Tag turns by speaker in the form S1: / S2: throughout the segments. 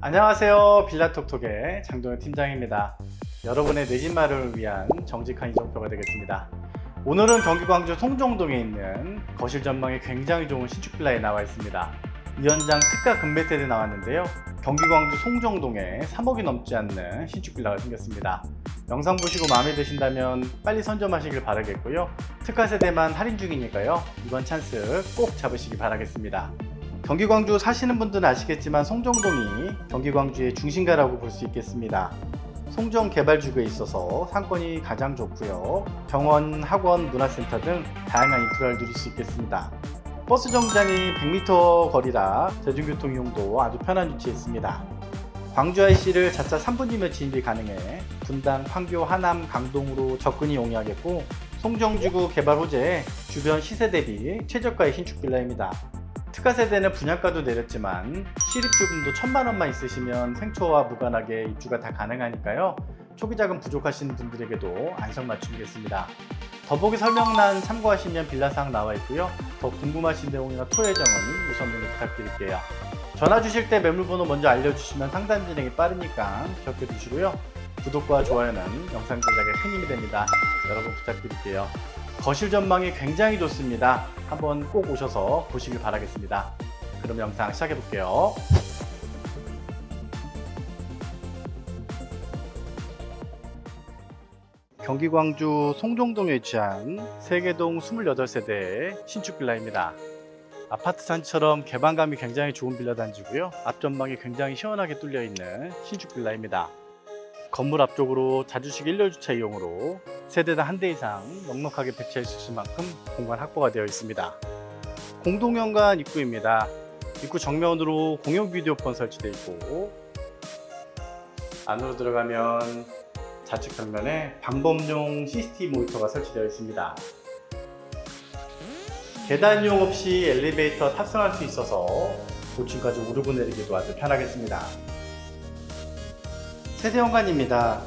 S1: 안녕하세요. 빌라톡톡의 장동현 팀장입니다. 여러분의 내집 마련을 위한 정직한 이정표가 되겠습니다. 오늘은 경기 광주 송정동에 있는 거실 전망이 굉장히 좋은 신축 빌라에 나와 있습니다. 이 현장 특가 금매 세대 나왔는데요. 경기 광주 송정동에 3억이 넘지 않는 신축 빌라가 생겼습니다. 영상 보시고 마음에 드신다면 빨리 선점하시길 바라겠고요. 특가 세대만 할인 중이니까요. 이번 찬스 꼭 잡으시기 바라겠습니다. 경기 광주 사시는 분들은 아시겠지만 송정동이 경기 광주의 중심가라고 볼 수 있겠습니다. 송정 개발주구에 있어서 상권이 가장 좋고요. 병원, 학원, 문화센터 등 다양한 인프라를 누릴 수 있겠습니다. 버스 정장이 100m 거리라 대중교통 이용도 아주 편한 위치에 있습니다. 광주 IC를 자차 3분이면 진입이 가능해 분당, 판교, 하남, 강동으로 접근이 용이하겠고 송정지구 개발 호재에 주변 시세 대비 최저가의 신축 빌라입니다. 특가 세대는 분양가도 내렸지만 실입주금도 천만 원만 있으시면 생초와 무관하게 입주가 다 가능하니까요. 초기 자금 부족하신 분들에게도 안성맞춤이겠습니다. 더보기 설명란 참고하시면 빌라사항 나와 있고요. 더 궁금하신 내용이나 토의 정원은 우선 문의 부탁드릴게요. 전화 주실 때 매물번호 먼저 알려주시면 상담 진행이 빠르니까 기억해 주시고요. 구독과 좋아요는 영상 제작에 큰 힘이 됩니다. 여러분 부탁드릴게요. 거실 전망이 굉장히 좋습니다. 한번 꼭 오셔서 보시길 바라겠습니다. 그럼 영상 시작해 볼게요. 경기 광주 송정동에 위치한 세계동 28세대의 신축 빌라입니다. 아파트 단지처럼 개방감이 굉장히 좋은 빌라 단지고요. 앞전망이 굉장히 시원하게 뚫려 있는 신축 빌라입니다. 건물 앞쪽으로 자주식 일렬 주차 이용으로 세대당 한 대 이상 넉넉하게 배치할 수 있을 만큼 공간 확보가 되어 있습니다. 공동현관 입구입니다. 입구 정면으로 공용 비디오폰 설치되어 있고 안으로 들어가면 좌측 벽면에 방범용 CCTV 모니터가 설치되어 있습니다. 계단 이용 없이 엘리베이터 탑승할 수 있어서 고층까지 오르고 내리기도 아주 편하겠습니다. 세대 현관입니다.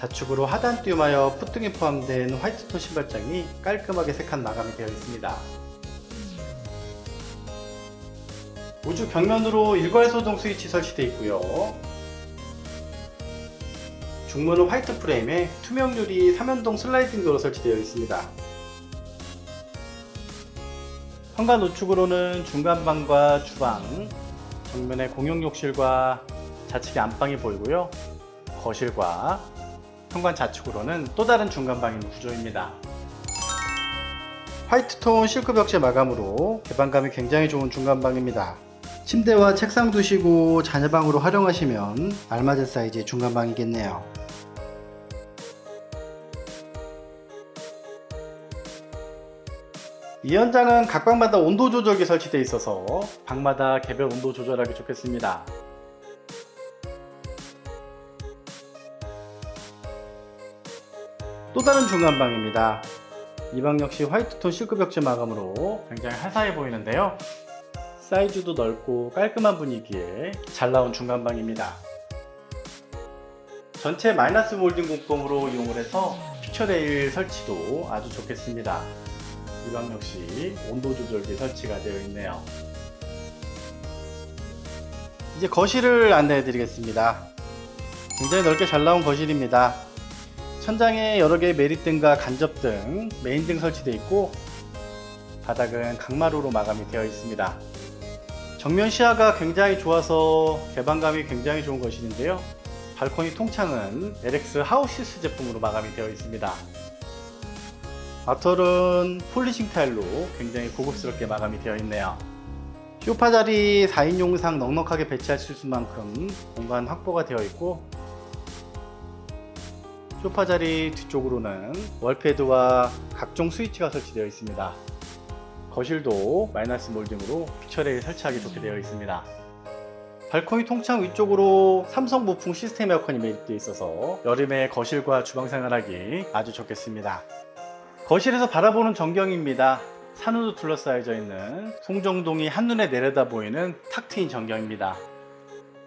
S1: 좌측으로 하단 띄움하여 푸등이 포함된 화이트톤 신발장이 깔끔하게 색한 마감이 되어 있습니다. 우측 벽면으로 일괄소동 스위치 설치되어 있고요. 중문은 화이트 프레임에 투명 유리 3연동 슬라이딩 도로 설치되어 있습니다. 현관 우측으로는 중간방과 주방, 정면에 공용 욕실과 좌측에 안방이 보이고요. 거실과 현관 좌측으로는 또 다른 중간방인 구조입니다. 화이트톤 실크 벽체 마감으로 개방감이 굉장히 좋은 중간방입니다. 침대와 책상 두시고 자녀방으로 활용하시면 알맞은 사이즈의 중간방이겠네요. 이 현장은 각 방마다 온도 조절기 설치되어 있어서 방마다 개별 온도 조절하기 좋겠습니다. 또 다른 중간방입니다. 이 방 역시 화이트톤 실크 벽체 마감으로 굉장히 화사해 보이는데요. 사이즈도 넓고 깔끔한 분위기에 잘 나온 중간방입니다. 전체 마이너스 몰딩 공법으로 이용을 해서 피처레일 설치도 아주 좋겠습니다. 이 방 역시 온도 조절기 설치가 되어 있네요. 이제 거실을 안내해 드리겠습니다. 굉장히 넓게 잘 나온 거실입니다. 천장에 여러 개의 메리등과 간접등, 메인등 설치되어 있고 바닥은 강마루로 마감이 되어 있습니다. 정면 시야가 굉장히 좋아서 개방감이 굉장히 좋은 것인데요. 발코니 통창은 LX 하우시스 제품으로 마감이 되어 있습니다. 아털은 폴리싱 타일로 굉장히 고급스럽게 마감이 되어 있네요. 쇼파 자리 4인용상 넉넉하게 배치할 수 있을 만큼 공간 확보가 되어 있고 쇼파 자리 뒤쪽으로는 월패드와 각종 스위치가 설치되어 있습니다. 거실도 마이너스 몰딩으로 피처레일 설치하기 좋게 되어 있습니다. 발코니 통창 위쪽으로 삼성 무풍 시스템 에어컨이 매립되어 있어서 여름에 거실과 주방 생활하기 아주 좋겠습니다. 거실에서 바라보는 전경입니다. 산으로 둘러싸여져 있는 송정동이 한눈에 내려다 보이는 탁 트인 전경입니다.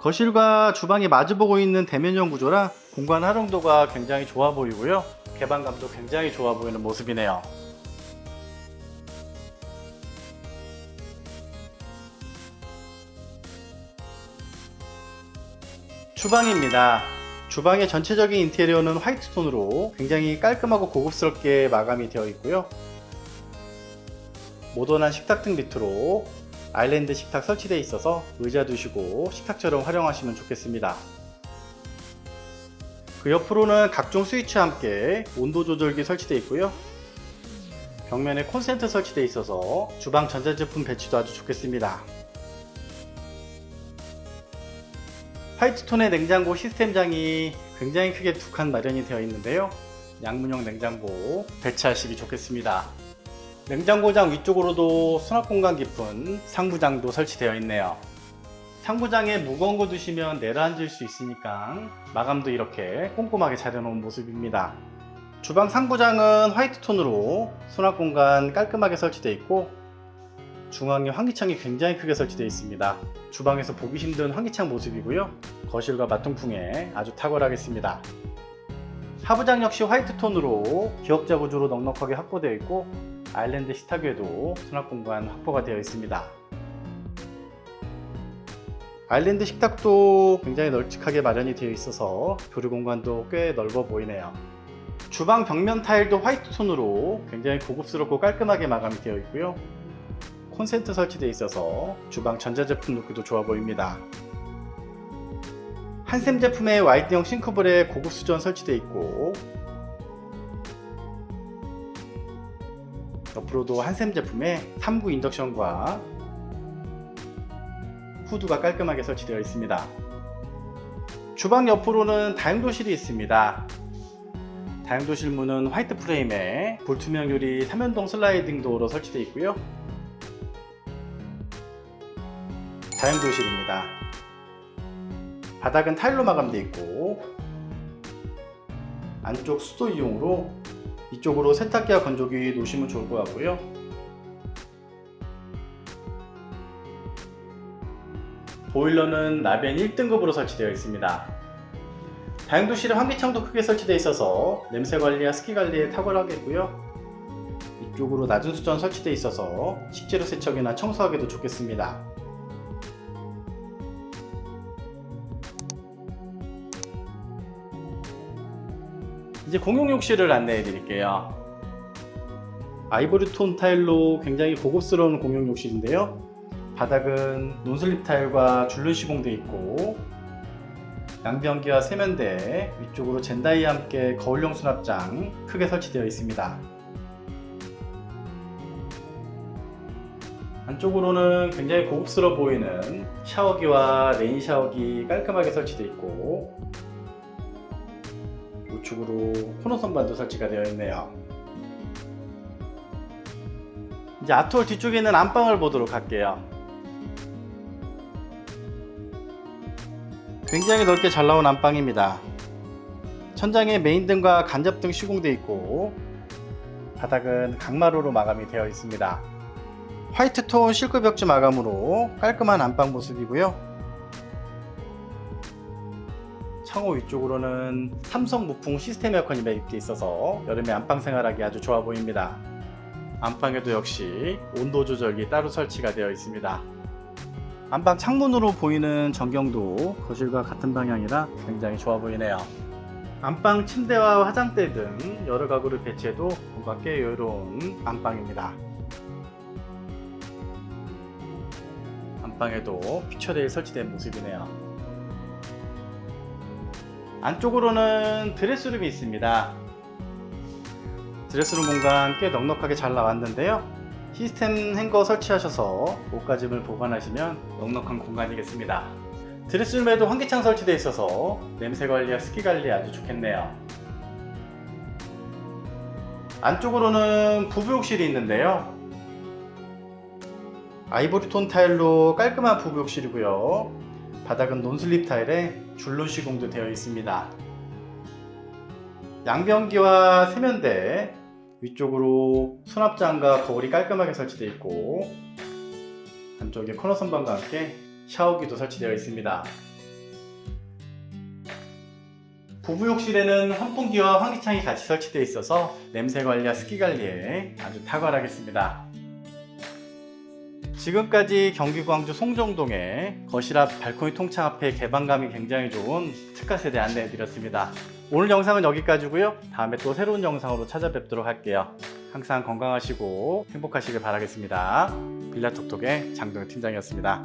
S1: 거실과 주방이 마주보고 있는 대면형 구조라 공간 활용도가 굉장히 좋아 보이고요. 개방감도 굉장히 좋아 보이는 모습이네요. 주방입니다. 주방의 전체적인 인테리어는 화이트 톤으로 굉장히 깔끔하고 고급스럽게 마감이 되어 있고요. 모던한 식탁등 밑으로 아일랜드 식탁 설치되어 있어서 의자 두시고 식탁처럼 활용하시면 좋겠습니다. 그 옆으로는 각종 스위치와 함께 온도 조절기 설치되어 있고요. 벽면에 콘센트 설치되어 있어서 주방 전자제품 배치도 아주 좋겠습니다. 화이트톤의 냉장고 시스템장이 굉장히 크게 두 칸 마련이 되어 있는데요. 양문형 냉장고 배치하시기 좋겠습니다. 냉장고장 위쪽으로도 수납 공간 깊은 상부장도 설치되어 있네요. 상부장에 무거운 거 두시면 내려앉을 수 있으니까 마감도 이렇게 꼼꼼하게 잘 해놓은 모습입니다. 주방 상부장은 화이트 톤으로 수납 공간 깔끔하게 설치되어 있고 중앙에 환기창이 굉장히 크게 설치되어 있습니다. 주방에서 보기 힘든 환기창 모습이고요. 거실과 마통풍에 아주 탁월하겠습니다. 하부장 역시 화이트 톤으로 기역자 구조로 넉넉하게 확보되어 있고 아일랜드 식탁에도 수납 공간 확보가 되어 있습니다. 아일랜드 식탁도 굉장히 널찍하게 마련이 되어 있어서 조리 공간도 꽤 넓어 보이네요. 주방 벽면 타일도 화이트 톤으로 굉장히 고급스럽고 깔끔하게 마감이 되어 있고요. 콘센트 설치되어 있어서 주방 전자제품 놓기도 좋아 보입니다. 한샘 제품의 와이드형 싱크볼에 고급 수전 설치되어 있고 옆으로도 한샘 제품의 3구 인덕션과 후드가 깔끔하게 설치되어 있습니다. 주방 옆으로는 다용도실이 있습니다. 다용도실 문은 화이트 프레임에 불투명 유리 3연동 슬라이딩 도어로 설치되어 있고요. 다용도실입니다. 바닥은 타일로 마감되어 있고 안쪽 수도 이용으로 이쪽으로 세탁기와 건조기 놓으시면 좋을 것 같고요. 보일러는 나벤 1등급으로 설치되어 있습니다. 다용도실에 환기창도 크게 설치되어 있어서 냄새 관리와 습기 관리에 탁월하겠고요. 이쪽으로 낮은 수전 설치되어 있어서 식재료 세척이나 청소하기도 좋겠습니다. 이제 공용 욕실을 안내해 드릴게요. 아이보리 톤 타일로 굉장히 고급스러운 공용 욕실인데요. 바닥은 논슬립 타일과 줄눈 시공되어 있고 양변기와 세면대 위쪽으로 젠다이와 함께 거울용 수납장 크게 설치되어 있습니다. 안쪽으로는 굉장히 고급스러워 보이는 샤워기와 레인 샤워기 깔끔하게 설치되어 있고 우측으로 코너 선반도 설치가 되어 있네요. 이제 아트홀 뒤쪽에 있는 안방을 보도록 할게요. 굉장히 넓게 잘 나온 안방입니다. 천장에 메인등과 간접등 시공되어 있고 바닥은 강마루로 마감이 되어 있습니다. 화이트 톤 실크 벽지 마감으로 깔끔한 안방 모습이고요. 창호 위쪽으로는 삼성 무풍 시스템 에어컨이 매입되어 있어서 여름에 안방 생활하기 아주 좋아 보입니다. 안방에도 역시 온도 조절기 따로 설치가 되어 있습니다. 안방 창문으로 보이는 전경도 거실과 같은 방향이라 굉장히 좋아 보이네요. 안방 침대와 화장대 등 여러 가구를 배치해도 뭔가 꽤 여유로운 안방입니다. 안방에도 피처레일 설치된 모습이네요. 안쪽으로는 드레스룸이 있습니다. 드레스룸 공간 꽤 넉넉하게 잘 나왔는데요. 시스템 행거 설치하셔서 옷가짐을 보관하시면 넉넉한 공간이겠습니다. 드레스룸에도 환기창 설치되어 있어서 냄새 관리와 습기 관리에 아주 좋겠네요. 안쪽으로는 부부욕실이 있는데요. 아이보리 톤 타일로 깔끔한 부부욕실이고요. 바닥은 논슬립 타일에 줄눈 시공도 되어 있습니다. 양변기와 세면대 위쪽으로 수납장과 거울이 깔끔하게 설치되어 있고 안쪽에 코너 선반과 함께 샤워기도 설치되어 있습니다. 부부욕실에는 환풍기와 환기창이 같이 설치되어 있어서 냄새 관리와 습기 관리에 아주 탁월하겠습니다. 지금까지 경기 광주 송정동의 거실 앞 발코니 통창 앞에 개방감이 굉장히 좋은 특가 세대 안내해 드렸습니다. 오늘 영상은 여기까지고요. 다음에 또 새로운 영상으로 찾아뵙도록 할게요. 항상 건강하시고 행복하시길 바라겠습니다. 빌라톡톡의 장동현 팀장이었습니다.